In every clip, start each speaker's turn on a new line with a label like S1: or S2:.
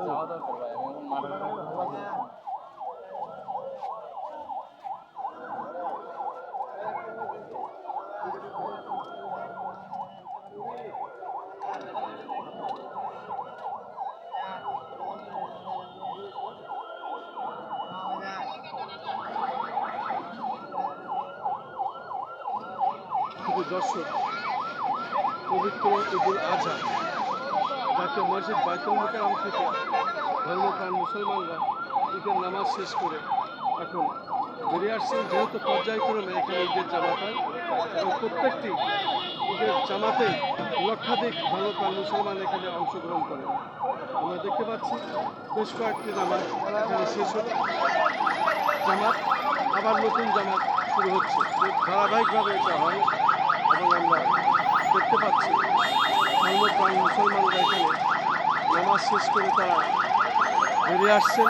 S1: যাওয়া দরকার ভাই আমি এখন মাঠে
S2: দর্শক পবিত্র ঈদুল আজহা। জাতীয় মসজিদ বাইতুল থেকে ধর্মপ্রাণ মুসলমানরা ঈদের নামাজ শেষ করে এখন বেরিয়ে আসছেন যেহেতু পর্যায়ক্রমে এখানে ঈদের জামাত হয়, এবং প্রত্যেকটি ঈদের জামাতেই লক্ষাধিক ধর্মপ্রাণ মুসলমান এখানে অংশগ্রহণ করে। আমরা দেখতে পাচ্ছি বেশ কয়েকটি জামাত এখানে শেষ হলো। জামাত, আবার নতুন জামাত শুরু হচ্ছে। ধারাবাহিকভাবে এটা হয় এবং আমরা দেখতে পাচ্ছি। ধর্মপ্রাণ মুসলমানরা এখানে নামাজ শেষ করে তারা বেরিয়ে আসছেন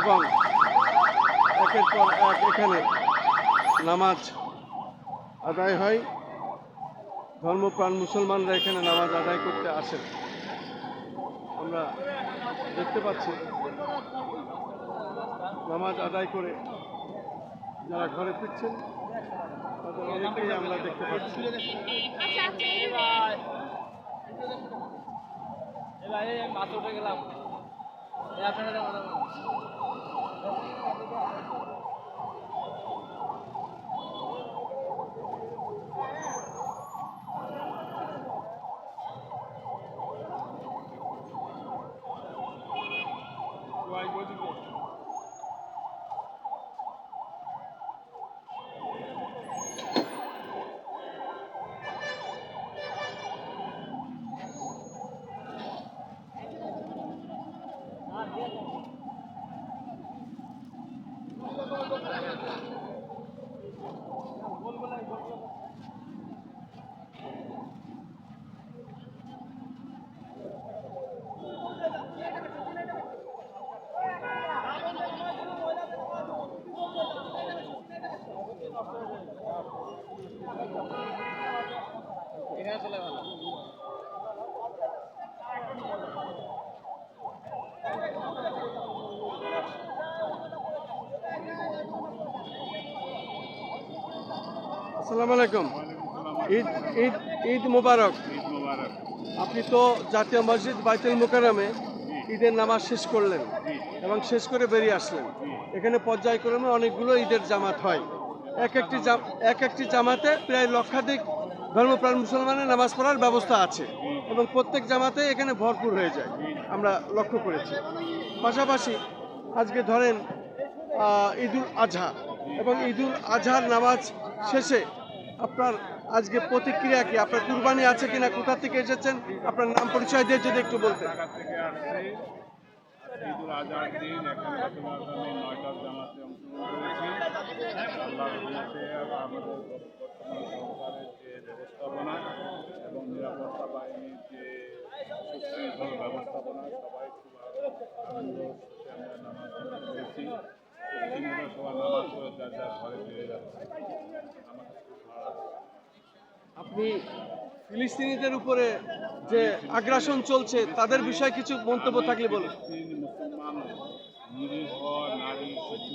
S2: এবং একের পর এক এখানে নামাজ আদায় হয়। ধর্মপ্রাণ মুসলমানরা এখানে নামাজ আদায় করতে আসেন আমরা দেখতে পাচ্ছি নামাজ আদায় করে যারা ঘরে ফিরছেন তাদের আমরা দেখতে পাচ্ছি।
S1: এবার এই মাছ উঠে গেলাম। এই আপনারা
S2: আসসালামু আলাইকুম। ঈদ ঈদ ঈদ মুবারক।
S3: ঈদ মোবারক।
S2: আপনি তো জাতীয় মসজিদ বাইতুল মুকাররমে ঈদের নামাজ শেষ করলেন এবং শেষ করে বেরিয়ে আসলেন। এখানে পর্যায়ক্রমে অনেকগুলো ঈদের জামাত হয়। এক একটি জাম- এক একটি জামাতে প্রায় লক্ষাধিক ধর্মপ্রাণ মুসলমানের নামাজ পড়ার ব্যবস্থা আছে এবং প্রত্যেক জামাতে এখানে ভরপুর হয়ে যায়। আমরা লক্ষ্য করেছি। পাশাপাশি আজকে ধরেন ঈদুল আজহা এবং ঈদুল আজহার নামাজ শেষে আপনার আজকে প্রতিক্রিয়া কি? আপনার কুরবানি আছে কিনা? কোথা থেকে এসেছেন? আপনার নাম পরিচয় দিয়ে যদি একটু বলতেন।
S3: আমাদের বর্তমান সরকারের যে ব্যবস্থাপনা এবং নিরাপত্তা বাহিনীর যে সুশৃঙ্খল ব্যবস্থাপনা সবাই খুব আনন্দ আমরা নামাজ সবার নামাজ যার যার ঘরে ফিরে যাচ্ছে আমার খুব ভালো
S2: আপনি ফিলিস্তিনিদের উপরে যে আগ্রাসন চলছে তাদের বিষয়ে কিছু মন্তব্য থাকলে বলুন।
S3: মুসলমান নিরীহ নারী শিশু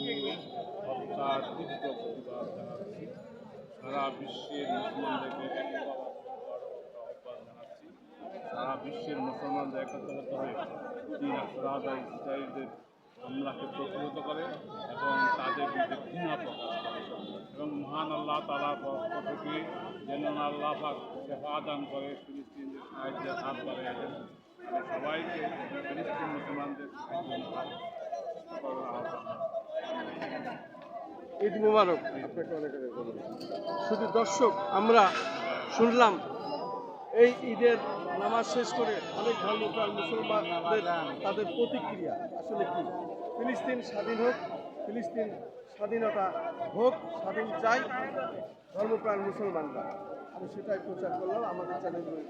S3: হত্যার তীব্র প্রতিবাদ সারা বিশ্বের মুসলমানদেরকে বিশ্বের মুসলমানদের একত্রিত হয়ে তিন আফরাদা ইসরায়েলদের হামলাকে প্রতিহত করে এবং তাদের বিরুদ্ধে ঘৃণা প্রকাশ করে। এবং মহান আল্লাহ তালার পক্ষ থেকে যেন আল্লাহ সেবা করে, ফিলিস্তিনদের সাহায্যের হাত বাড়িয়ে দেন সবাইকে ফিলিস্তিন মুসলমানদের।
S2: ঈদ মুবারক। শুধু দর্শক, আমরা শুনলাম এই ঈদের নামাজ শেষ করে অনেক ধর্মপ্রাণ মুসলমানদের তাদের প্রতিক্রিয়া আসলে কি? ফিলিস্তিন স্বাধীন হোক, ফিলিস্তিন স্বাধীনতা হোক, স্বাধীন চাই ধর্মপ্রাণ মুসলমানরা। আমি সেটাই প্রচার করলাম, আমাদের চ্যানেলগুলির।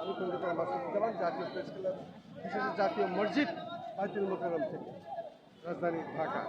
S2: আমি কলকাতার মাসুদুজ্জামান জাতীয় প্রেস ক্লাব, বিশেষ জাতীয় মসজিদ, বাইতুল মোকাররম থেকে, রাজধানী ঢাকা।